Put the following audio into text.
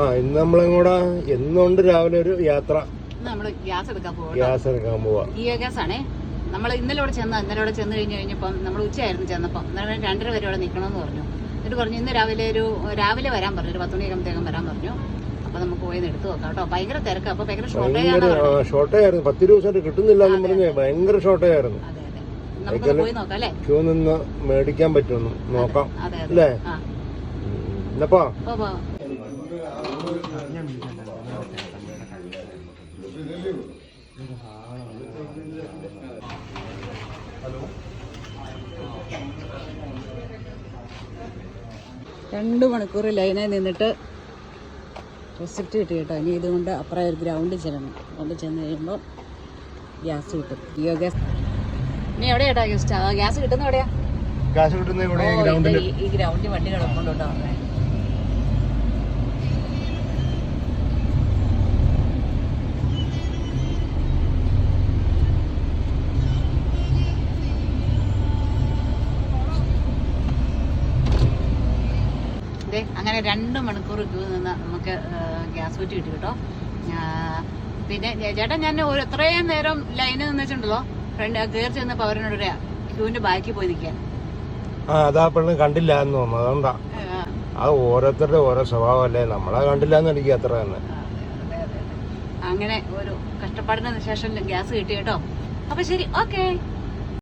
ആ ഇന്ന് നമ്മളങ്ങോട്ടാ എന്നുണ്ട് രാവിലെ ഒരു യാത്ര. നമ്മൾ ഗ്യാസ് എടുക്കാൻ പോകും ഗ്യാസ് എടുക്കാൻ പോവാ. ഈ ഗ്യാസ് ആണേ നമ്മൾ ഇന്നലെ ഇവിടെ ചെന്ന ഇന്നലെ ചെന്ന് കഴിഞ്ഞ് കഴിഞ്ഞപ്പം നമ്മൾ ഉച്ചയായിരുന്നു ചെന്നപ്പം. അന്നേരം രണ്ടര വരെ ഇവിടെ നിൽക്കണമെന്ന് പറഞ്ഞു. എന്നിട്ട് പറഞ്ഞു ഇന്ന് രാവിലെ ഒരു രാവിലെ വരാൻ പറഞ്ഞു. ഒരു പത്ത് മണിയാകുമ്പോഴത്തേക്കും വരാൻ പറഞ്ഞു. അപ്പൊ നമുക്ക് പോയി എടുത്തു നോക്കാം കേട്ടോ. ഭയങ്കര തിരക്ക്. അപ്പൊ ഭയങ്കര ഷോർട്ടേജ് ആണ് ഷോർട്ടേജ് ആയിരുന്നു. പത്ത് ദിവസമായിട്ട് കിട്ടുന്നില്ല എന്ന് പറഞ്ഞേ ഭയങ്കര ഷോർട്ടേജ് ആയിരുന്നു. അതെ പോയി നോക്കാം അല്ലേ? ക്യൂ നിന്ന് മേടിക്കാൻ പറ്റുമെന്ന് നോക്കാം. അല്ലേ? എന്നപ്പാ രണ്ട് മണിക്കൂർ ലൈനായി നിന്നിട്ട് റെസിപ്റ്റ് കിട്ടി കേട്ടോ. ഇനി ഇതുകൊണ്ട് അപ്പുറം ഒരു ഗ്രൗണ്ടിൽ ചെല്ലണം. അതുകൊണ്ട് ചെന്ന് കഴിയുമ്പോൾ ഗ്യാസ് കിട്ടും. Jio gas. ഇനി എവിടെ കേട്ടോ ഗ്യാസ് ഗ്യാസ് കിട്ടുന്ന എവിടെയാ? ഗ്യാസ് കിട്ടുന്ന ഈ- ഈ ഗ്രൗണ്ടിൽ വണ്ടി കിടപ്പുണ്ട് കേട്ടോ. ദേ, അങ്ങനെ രണ്ട് മണിക്കൂർ ക്യൂ നിന്ന് നമുക്ക് ഗ്യാസ് കുറ്റി കിട്ടി കേട്ടോ. പിന്നെ ചേട്ടൻ ചേട്ടാ ഞാൻ ഒരു എത്രയും നേരം ലൈനിൽ നിന്നിട്ടുണ്ടല്ലോ. ഫ്രണ്ട് കയറി ചെന്നപ്പോൾ അവരോട് ക്യൂവിന്റെ ബാക്കി പോയി നിൽക്കാൻ ആ അതാ പെണ്ണ് കണ്ടില്ല എന്ന് തോന്നുന്നു. അതുകൊണ്ടാ. അത് ഓരോരുത്തരുടെ ഓരോ സ്വഭാവമല്ലേ? നമ്മളെ കണ്ടില്ല എന്ന് എനിക്ക് അത്ര തന്നെ. അങ്ങനെ ഒരു കഷ്ടപ്പാടിന് ശേഷം ഗ്യാസ് കിട്ടി കേട്ടോ. അപ്പൊ ശരി ഓക്കെ.